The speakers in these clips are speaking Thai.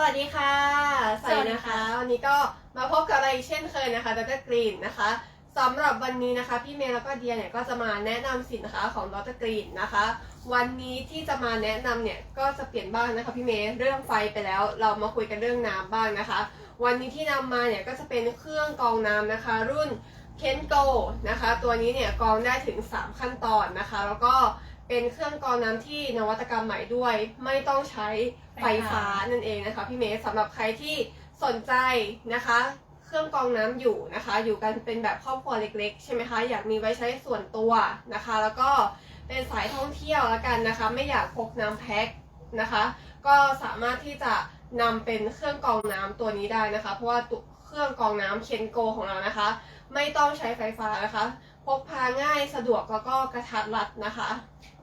สวัสดีค่ะสวัสดีค่ะวันนี้ก็มาพบกับอะไรอีกเช่นเคยนะคะดรกรีนนะคะสำหรับวันนี้นะคะ พี่เมย์แล้วก็เดียเนี่ยก็จะมาแนะนำสินค้าของดรกรีนนะคะ วันนี้ที่จะมาแนะนำเนี่ยก็จะเปลี่ยนบ้างนะคะพี่เมย์เรื่องไฟไปแล้ว เรามาคุยกันเรื่องน้ำบ้างนะคะ วันนี้ที่นำมาเนี่ยก็จะเป็นเครื่องกรองน้ำนะคะ รุ่นเคนโกนะคะ ตัวนี้เนี่ยกรองได้ถึง 3 ขั้นตอนนะคะ แล้วก็ เป็นเครื่องกรองน้ำที่นวัตกรรมใหม่ด้วย ไม่ต้องใช้ไฟฟ้านั่นเองนะคะพี่เมย์สำหรับใครที่สนใจนะคะ เครื่องกรองน้ำอยู่นะคะ อยู่กันเป็นแบบครอบครัวเล็กๆ ใช่ไหมคะอยากมีไว้ใช้ส่วนตัวนะคะ แล้วก็เป็นสายท่องเที่ยวแล้วกันนะคะ ไม่อยากพกน้ำแพ็คนะคะ ก็สามารถที่จะนำเป็นเครื่องกรองน้ำตัวนี้ได้นะคะ เพราะว่าตัวเครื่องกรองน้ำเคนโกของเรานะคะ ไม่ต้องใช้ไฟฟ้านะคะ พกพาง่ายสะดวกแล้วก็กระทัดรัดนะคะ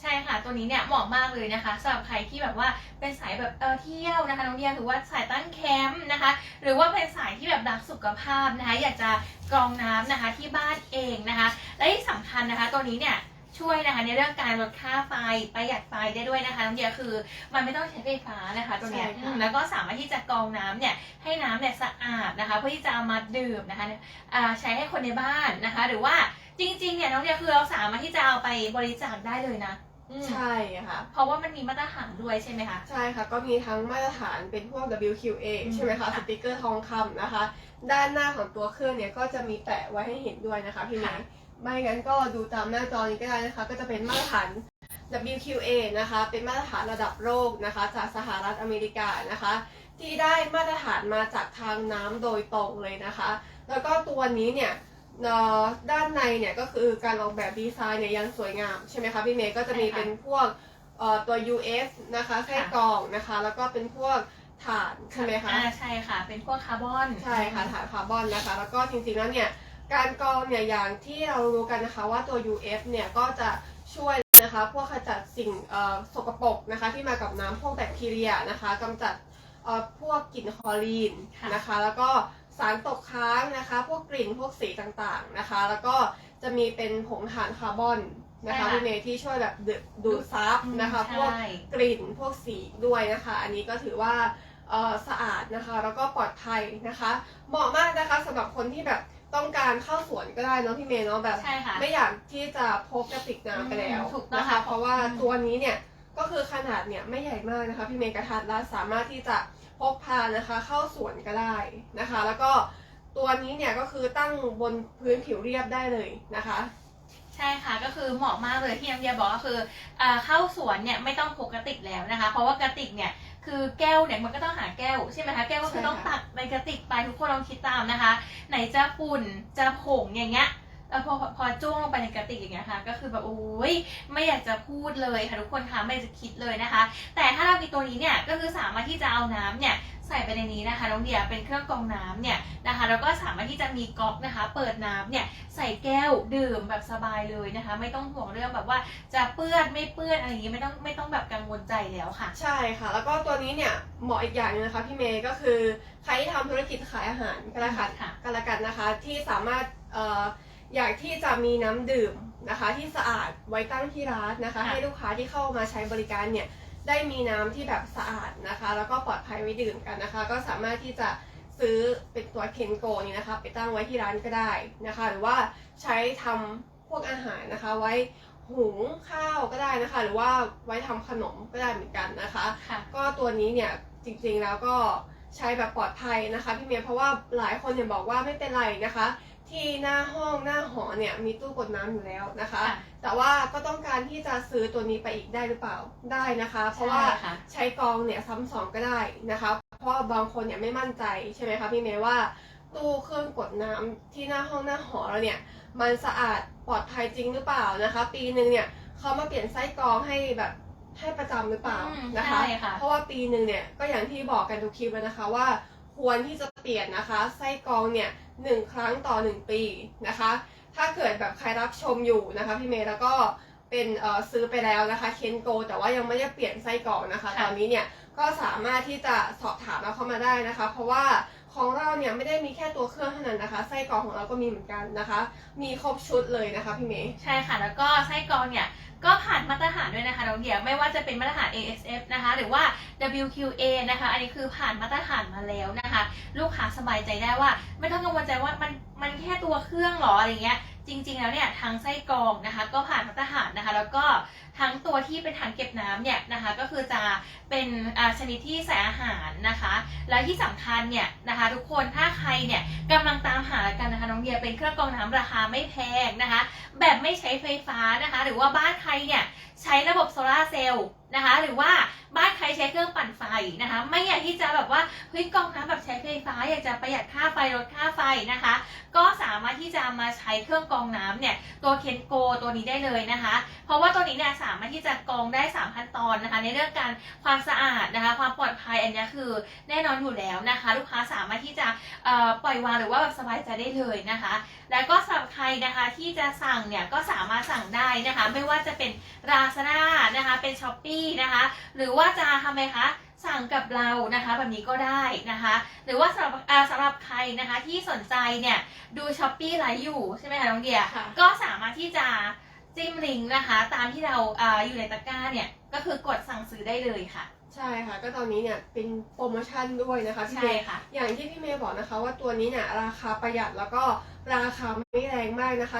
ใช่ค่ะ ตัวนี้เนี่ยเหมาะมากเลยนะคะสำหรับใครที่แบบว่าเป็นสายแบบเออเที่ยวนะคะน้องเดียหรือว่าสายตั้งแคมป์นะคะ หรือว่าเป็นสายที่แบบรักสุขภาพนะคะ อยากจะกรองน้ำนะคะที่บ้านเองนะคะ และที่สำคัญนะคะตัวนี้เนี่ยช่วยนะคะในเรื่องการลดค่าไฟประหยัดไฟได้ด้วยนะคะน้องเดียคือมันไม่ต้องใช้ไฟฟ้านะคะตัวเนี้ยใช่ค่ะอืมแล้วก็สามารถที่จะกรองน้ำเนี่ยให้น้ำเนี่ยสะอาดนะคะ เพื่อที่จะเอามาดื่มนะคะอ่าใช้ให้คนในบ้านนะคะ หรือว่า จริงๆเนี่ยน้องเดียคือเราสามารถที่จะเอาไปบริจาคได้เลยนะอืมใช่ค่ะ เพราะว่ามันมีมาตรฐานด้วยใช่ไหมคะ ใช่ค่ะ ก็มีทั้งมาตรฐานเป็นพวก WQA อืมใช่ไหมคะ ค่ะสติกเกอร์ทองคำนะคะ ด้านหน้าของตัวเครื่องเนี่ยก็จะมีแปะไว้ให้เห็นด้วยนะคะพี่เมย์ไม่งั้นก็ดูตามหน้าจอนี้ก็ได้นะคะ ก็จะเป็นมาตรฐาน WQA นะคะ เป็นมาตรฐานระดับโลกนะคะ จากสหรัฐอเมริกานะคะ ที่ได้มาตรฐานมาจากทางน้ำโดยตรงเลยนะคะ แล้วก็ตัวนี้เนี่ยเอ่อ ด้านในเนี่ยก็คือการออกแบบดีไซน์เนี่ยยังสวยงามใช่ไหมคะพี่เมย์ก็จะมีใช่ค่ะเป็นพวกเอ่อตัว US นะคะไส้กรองนะคะ แล้วก็เป็นพวกถ่านใช่ไหมคะอ่าใช่ค่ะ เป็นพวกคาร์บอนใช่ค่ะถ่านคาร์บอนนะคะ แล้วก็จริงๆแล้วเนี่ยการกรองเนี่ยอย่างที่เรารู้กันนะคะว่าตัว UF เนี่ยก็จะช่วยนะคะพวกขจัดสิ่งเอ่อสกปรกนะคะที่มากับน้ำพวกแบคทีเรียนะคะกำจัดเอ่อพวกกลิ่นคลอรีนค่ะนะคะ แล้วก็ สารตกค้างนะคะ พวกกลิ่นพวกสีต่างๆนะคะ แล้วก็จะมีเป็นผงถ่านคาร์บอนนะคะพี่เมย์ที่ช่วยแบบดูดดูดซับนะคะอืมพวกใช่กลิ่นพวกสีด้วยนะคะ อันนี้ก็ถือว่าเอ่อสะอาดนะคะ แล้วก็ปลอดภัยนะคะ เหมาะมากนะคะสำหรับคนที่แบบต้องการเข้าสวนก็ได้เนาะพี่เมย์เนาะแบบใช่ค่ะไม่อยากที่จะพกกระติกน้ำไปแล้วอืมถูกต้องนะคะค่ะเพราะว่าอืมตัวนี้เนี่ยก็คือขนาดเนี่ยไม่ใหญ่มากนะคะ พี่เมย์กระทัดรัดสามารถที่จะ พกพานะคะเข้าสวนก็ได้นะคะ แล้วก็ตัวนี้เนี่ยก็คือตั้งบนพื้นผิวเรียบได้เลยนะคะใช่ค่ะก็คือเหมาะมากเลยที่น้ำเดียบอกก็คืออ่าเข้าสวนเนี่ยไม่ต้องพกกระติกแล้วนะคะ เพราะว่ากระติกเนี่ยคือแก้วเนี่ยมันก็ต้องหาแก้วใช่ไหมคะแก้วก็คือใช่ค่ะต้องตักในกระติกไปทุกคนลองคิดตามนะคะ ไหนจะฝุ่นจะผงอย่างเงี้ย แล้วพอพอพอจ้วงลงไปในกระติกอย่างเงี้ยค่ะ ก็คือแบบโอ้ยไม่อยากจะพูดเลยค่ะทุกคนคะไม่อยากจะคิดเลยนะคะ แต่ถ้าเรามีตัวนี้เนี่ยก็คือสามารถที่จะเอาน้ำเนี่ยใส่ไปในนี้นะคะน้องเดียเป็นเครื่องกรองน้ำเนี่ยนะคะแล้วก็สามารถที่จะมีก๊อกนะคะ เปิดน้ำเนี่ยใส่แก้วดื่มแบบสบายเลยนะคะ ไม่ต้องห่วงเรื่องแบบว่าจะเปื้อนไม่เปื้อนอะไรอย่างงี้ไม่ต้องไม่ต้องแบบกังวลใจแล้วค่ะ ใช่ค่ะ แล้วก็ตัวนี้เนี่ยเหมาะอีกอย่างหนึงนะคะพี่เมย์ก็คือใครที่ทำธุรกิจขายอาหารก็แล้วกันค่ะก็แล้วกันนะคะ ที่สามารถเอ่อ อยากที่จะมีน้ำดื่มนะคะที่สะอาดไว้ตั้งที่ร้านนะคะค่ะให้ลูกค้าที่เข้ามาใช้บริการเนี่ยได้มีน้ำที่แบบสะอาดนะคะ แล้วก็ปลอดภัยไว้ดื่มกันนะคะ ก็สามารถที่จะซื้อเป็นตัวเคนโกนี่นะคะ ไปตั้งไว้ที่ร้านก็ได้นะคะ หรือว่าใช้ทำพวกอาหารนะคะ ไว้หุงข้าวก็ได้นะคะ หรือว่าไว้ทำขนมก็ได้เหมือนกันนะคะค่ะก็ตัวนี้เนี่ยจริงๆแล้วก็ใช้แบบปลอดภัยนะคะพี่เมียเพราะว่าหลายคนเนี่ยบอกว่าไม่เป็นไรนะคะ ที่หน้าห้องหน้าหอเนี่ยมีตู้กดน้ำอยู่แล้วนะคะ ค่ะแต่ว่าก็ต้องการที่จะซื้อตัวนี้ไปอีกได้หรือเปล่าได้นะคะ เพราะว่าใช่ค่ะ ใช้กรองเนี่ยซ้ำสองก็ได้นะคะ เพราะว่าบางคนเนี่ยไม่มั่นใจใช่ไหมคะพี่เมย์ว่า ตู้เครื่องกดน้ำที่หน้าห้องหน้าหอเราเนี่ย มันสะอาดปลอดภัยจริงหรือเปล่านะคะ ปีหนึ่งเนี่ยเขามาเปลี่ยนไส้กรองให้แบบให้ประจำหรือเปล่าอืมนะคะ ใช่ค่ะ เพราะว่าปีหนึ่งเนี่ยก็อย่างที่บอกกันทุกคลิปแล้วนะคะว่า ควรที่จะเปลี่ยนนะคะไส้กรองเนี่ยหนึ่งครั้งต่อหนึ่งปีนะคะ ถ้าเกิดแบบใครรับชมอยู่นะคะพี่เมย์แล้วก็เป็นเอ่อซื้อไปแล้วนะคะเคนโก แต่ว่ายังไม่ได้เปลี่ยนไส้กรองนะคะค่ะตอนนี้เนี่ยก็สามารถที่จะสอบถามเราเข้ามาได้นะคะ เพราะว่า ของเราเนี่ยไม่ได้มีแค่ตัวเครื่องเท่านั้นนะคะไส้กรอกของเราก็มีเหมือนกันนะคะ มีครบชุดเลยนะคะพี่เมย์ ใช่ค่ะ แล้วก็ไส้กรองเนี่ยก็ผ่านมาตรฐานด้วยนะคะน้องเดียไม่ว่าจะเป็นมาตรฐาน ASF นะคะ หรือว่า WQA นะคะ อันนี้คือผ่านมาตรฐานมาแล้วนะคะ ลูกค้าสบายใจได้ว่า ไม่ต้องกังวลใจว่ามันมันแค่ตัวเครื่องหรออะไรเงี้ยจริง ๆ แล้วเนี่ยทั้งไส้กรองนะคะ ก็ผ่านมาตรฐานนะคะ แล้วก็ ทั้งตัวที่เป็นถังเก็บน้ำเนี่ยนะคะก็คือจะเป็นชนิดที่ใส่อาหารนะคะ และที่สำคัญเนี่ยนะคะทุกคนถ้าใครเนี่ยกำลังตามหากันนะคะน้องเดียเป็นเครื่องกรองน้ำราคาไม่แพงนะคะ แบบไม่ใช้ไฟฟ้านะคะ หรือว่าบ้านใครเนี่ยใช้ระบบโซลาเซลล์นะคะ หรือว่าบ้านใครใช้เครื่องปั่นไฟนะคะ ไม่อยากที่จะแบบว่าเฮ้ยกรองน้ำแบบใช้ไฟฟ้า อยากจะประหยัดค่าไฟลดค่าไฟนะคะ ก็สามารถที่จะมาใช้เครื่องกรองน้ำเนี่ยตัวเคนโกตัวนี้ได้เลยนะคะ เพราะว่าตัวนี้เนี่ยสามารถที่จะกรองได้ 3 ขั้นตอนนะคะ ในเรื่องการความสะอาดนะคะ ความปลอดภัยอันเนี้ยคือแน่นอนอยู่แล้วนะคะ ลูกค้าสามารถที่จะเอ่อปล่อยวางหรือว่าแบบสบายใจได้เลยนะคะ แล้วก็สำหรับใครนะคะที่จะสั่งเนี่ยก็สามารถสั่งได้นะคะ ไม่ว่าจะเป็น Lazada นะคะ เป็น s h อ p e e นะคะ หรือว่าจะทำไมคะสั่งกับเรานะคะแบบนี้ก็ได้นะคะ หรือว่าสำหรับอ่าสำหรับใครนะคะที่สนใจเนี่ยดู s h อ p e e ไลฟ์อยู่ใช่ไหมคะน้องเดียค่ะก็สามารถที่จะ จิ้มลิงก์นะคะ ตามที่เราอ่าอยู่ในตะกร้าเนี่ย ก็คือกดสั่งซื้อได้เลยค่ะ ใช่ค่ะ ก็ตอนนี้เนี่ยเป็นโปรโมชั่นด้วยนะคะพี่ใช่เมย์ค่ะ อย่างที่พี่เมย์บอกนะคะ ว่าตัวนี้เนี่ยราคาประหยัดแล้วก็ราคาไม่แรงมากนะคะ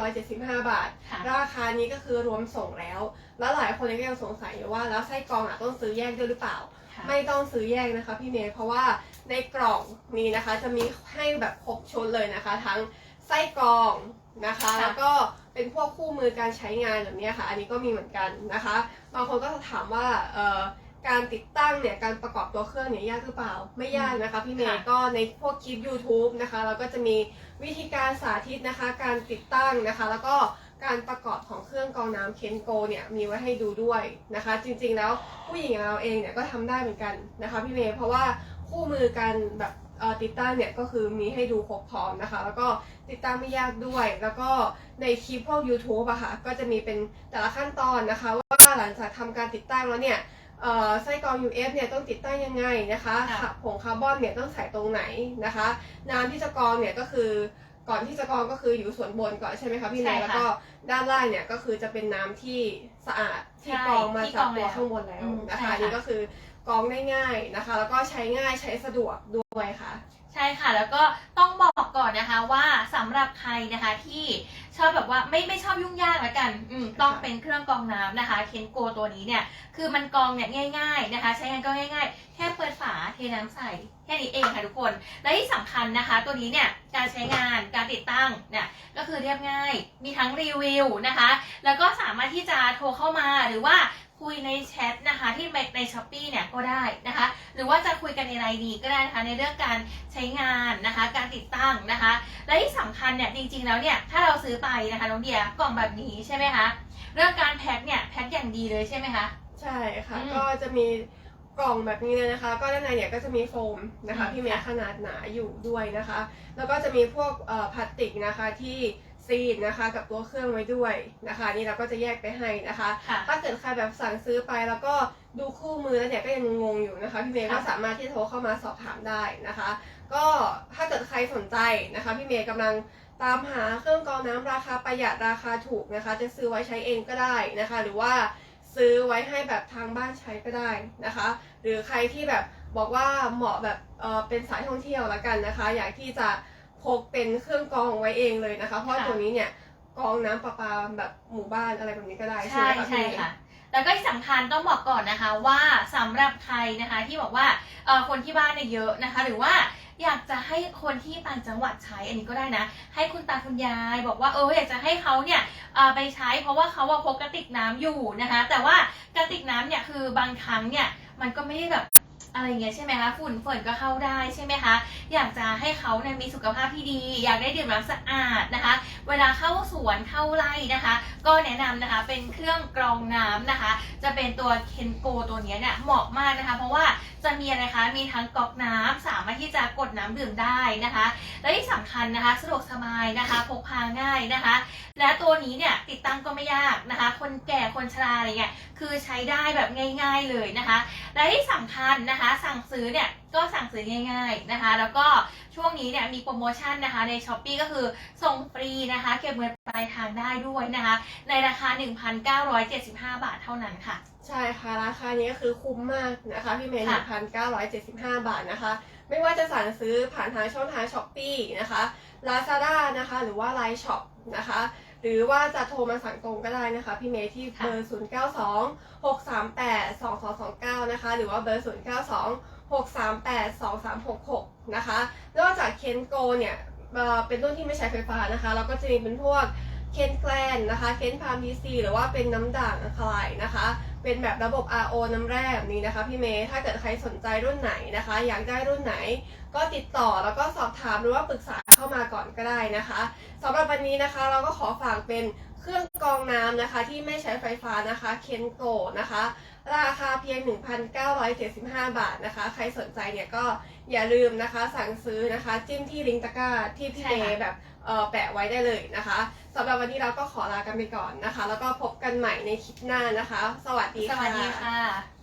1,975 บาท ค่ะ ราคานี้ก็คือรวมส่งแล้ว แล้วหลายคนก็ยังสงสัยอยู่ว่าแล้วไส้กรองอะต้องซื้อแยกด้วยหรือเปล่า ค่ะ ไม่ต้องซื้อแยกนะคะพี่เมย์เพราะว่าในกล่องนี้นะคะจะมีให้แบบครบชุดเลยนะคะ ทั้ง ไส้กรองนะคะค่ะแล้วก็เป็นพวกคู่มือการใช้งานแบบเนี้ยค่ะ อันนี้ก็มีเหมือนกันนะคะ บางคนก็จะถามว่าเอ่อการติดตั้งเนี่ยการประกอบตัวเครื่องเนี่ยยากหรือเปล่า ไม่ยากนะคะพี่เมย์ก็ในพวกคลิป YouTube นะคะเราก็จะมีวิธีการสาธิตนะคะ การติดตั้งนะคะ แล้วก็การประกอบของเครื่องกรองน้ำเคนโกเนี่ยมีไว้ให้ดูด้วยนะคะ จริงๆแล้วผู้หญิงอย่างเราเองเนี่ยก็ทำได้เหมือนกันนะคะพี่เมย์เพราะว่าคู่มือการแบบเอ่อ ติดตั้งเนี่ยก็คือมีให้ดูครบพร้อมนะคะ แล้วก็ติดตั้งไม่ยากด้วย แล้วก็ในคลิปพวก YouTube อะค่ะก็จะมีเป็นแต่ละขั้นตอนนะคะ ว่าหลังจากทำการติดตั้งแล้วเนี่ยเอ่อไส้กรอง UF เนี่ยต้องติดตั้งยังไงนะคะค่ะผงคาร์บอนเนี่ยต้องใส่ตรงไหนนะคะ น้ำที่จะกรองเนี่ยก็คือก่อนที่จะกรองก็คืออยู่ส่วนบนก่อนใช่ไหมคะพี่เนใช่ยค่ะแล้วก็ด้านล่างเนี่ยก็คือจะเป็นน้ำที่สะอาดที่ใช่กรองมาที่จากกรองตัวแล้วข้างบนแล้วอืมนะคะใช่ค่ะอันนี่ก็คือ กรองได้ง่ายนะคะ แล้วก็ใช้ง่ายใช้สะดวกด้วยค่ะ ใช่ค่ะ แล้วก็ต้องบอกก่อนนะคะว่าสำหรับใครนะคะที่ชอบแบบว่าไม่ไม่ชอบยุ่งยากละกันอืมต้องเป็นเครื่องกรองน้ำนะคะเคนโกตัวนี้เนี่ยคือมันกรองเนี่ยง่าย ๆนะคะ ใช้งานก็ง่าย ๆ แค่เปิดฝาเทน้ำใส่แค่นี้เองค่ะทุกคน และที่สำคัญนะคะ ตัวนี้เนี่ยการใช้งานการติดตั้งเนี่ยก็คือเรียบง่าย มีทั้งรีวิวนะคะ แล้วก็สามารถที่จะโทรเข้ามาหรือว่า คุยในแชทนะคะที่ในในช้อปปีเนี่ยก็ได้นะคะหรือว่าจะคุยกันในไลน์ดีก็ได้นะคะในเรื่องการใช้งานนะคะการติดตั้งนะคะ และที่สำคัญเนี่ยจริงๆแล้วเนี่ยถ้าเราซื้อไปนะคะน้องเดียกล่องแบบนี้ใช่ไหมคะเรื่องการแพ็คเนี่ยแพ็คอย่างดีเลยใช่ไหมคะใช่ค่ะอืมก็จะมีกล่องแบบนี้เลยนะคะ ก็ด้านในเนี่ยก็จะมีโฟมนะคะอืมพี่เมย์ค่ะขนาดหนาอยู่ด้วยนะคะ แล้วก็จะมีพวกเอ่อพลาสติกนะคะที่ ซีนนะคะ กับตัวเครื่องไว้ด้วยนะคะ นี่เราก็จะแยกไปให้นะคะ ค่ะ ถ้าเกิดใครแบบสั่งซื้อไปแล้วก็ดูคู่มือแล้วเนี่ยก็ยังงงอยู่นะคะ พี่เมย์ค่ะก็สามารถที่โทรเข้ามาสอบถามได้นะคะ ก็ถ้าเกิดใครสนใจนะคะ พี่เมย์กำลังตามหาเครื่องกรองน้ำราคาประหยัดราคาถูกนะคะ จะซื้อไว้ใช้เองก็ได้นะคะ หรือว่าซื้อไว้ให้แบบทางบ้านใช้ก็ได้นะคะ หรือใครที่แบบบอกว่าเหมาะแบบเออเป็นสายท่องเที่ยวละกันนะคะ อยากที่จะ พกเป็นเครื่องกรองไว้เองเลยนะคะ เพราะว่าค่ะตัวนี้เนี่ยกรองน้ำประปาแบบหมู่บ้านอะไรแบบนี้ก็ได้ใช่ใช่ไหมคะใช่พี่ค่ะแล้วก็ที่สำคัญต้องบอกก่อนนะคะว่าสำหรับใครนะคะที่บอกว่าเอ่อคนที่บ้านเนี่ยเยอะนะคะ หรือว่าอยากจะให้คนที่ต่างจังหวัดใช้อันนี้ก็ได้นะ ให้คุณตาคุณยายบอกว่าเอออยากจะให้เขาเนี่ยเอ่อไปใช้ เพราะว่าเขาว่าพกกระติกน้ำอยู่นะคะ แต่ว่ากระติกน้ำเนี่ยคือบางครั้งเนี่ยมันก็ไม่ได้แบบ อะไรเงี้ยใช่ไหมคะฝุ่นฝนก็เข้าได้ใช่ไหมคะอยากจะให้เขาเนี่ยมีสุขภาพที่ดี อยากได้ดื่มน้ำสะอาดนะคะ เวลาเข้าสวนเข้าไร่นะคะ ก็แนะนำนะคะเป็นเครื่องกรองน้ำนะคะ จะเป็นตัวเคนโกตัวเนี้ยเนี่ยเหมาะมากนะคะ เพราะว่าจะมีอะไรคะมีทั้งก๊อกน้ำสามารถที่จะกดน้ำดื่มได้นะคะ และที่สำคัญนะคะสะดวกสบายนะคะพกพาง่ายนะคะ และตัวนี้เนี่ยติดตั้งก็ไม่ยากนะคะ คนแก่คนชราอะไรเงี้ย คือใช้ได้แบบง่าย ๆเลยนะคะ และที่สำคัญนะคะ สั่งซื้อเนี่ยก็สั่งซื้อง่ายๆนะคะ แล้วก็ช่วงนี้เนี่ยมีโปรโมชั่นนะคะใน s h อ p e e ก็คือส่งฟรีนะคะ เก็บเงินปลายทางได้ด้วยนะคะ ในราคา 1,975 บาทเท่านั้นค่ะ ใช่ค่ะ ราคานี้ก็คือคุ้มมากนะคะพี่เมย์ค่ะ1,975 บาทนะคะ ไม่ว่าจะสั่งซื้อผ่านทางช่องทางช้อปปี้นะคะ Lazada นะคะ หรือว่า Line Shop นะคะ หรือว่าจะโทรมาสั่งตรงก็ได้นะคะ พี่เมย์ที่เบอร์ 092 638 2229 นะคะ หรือว่าเบอร์ 092 638 2366 นะคะ นอกจากเคนโกเนี่ยเอ่อเป็นรุ่นที่ไม่ใช้ไฟฟ้านะคะแล้วก็จะมีเป็นพวกเคนแกลนนะคะ เคนพามพีซีหรือว่าเป็นน้ำด่างอะคาไลน์นะคะ เป็นแบบระบบ RO น้ำแร่แบบนี้นะคะพี่เมย์ถ้าเกิดใครสนใจรุ่นไหนนะคะ อยากได้รุ่นไหน ก็ติดต่อแล้วก็สอบถามหรือว่าปรึกษาเข้ามาก่อนก็ได้นะคะสำหรับวันนี้นะคะ เราก็ขอฝากเป็นเครื่องกรองน้ำนะคะ ที่ไม่ใช้ไฟฟ้านะคะเคนโกนะคะ ราคาเพียง 1,975 บาทนะคะ ใครสนใจเนี่ยก็อย่าลืมนะคะ สั่งซื้อนะคะ จิ้มที่ลิงก์ตะกร้าที่พี่ใช่เมค่ะย์แบบเอ่อ แปะไว้ได้เลยนะคะสำหรับวันนี้เราก็ขอลากันไปก่อนนะคะ แล้วก็พบกันใหม่ในคลิปหน้านะคะ สวัสดีค่ะวัสดีค่ะ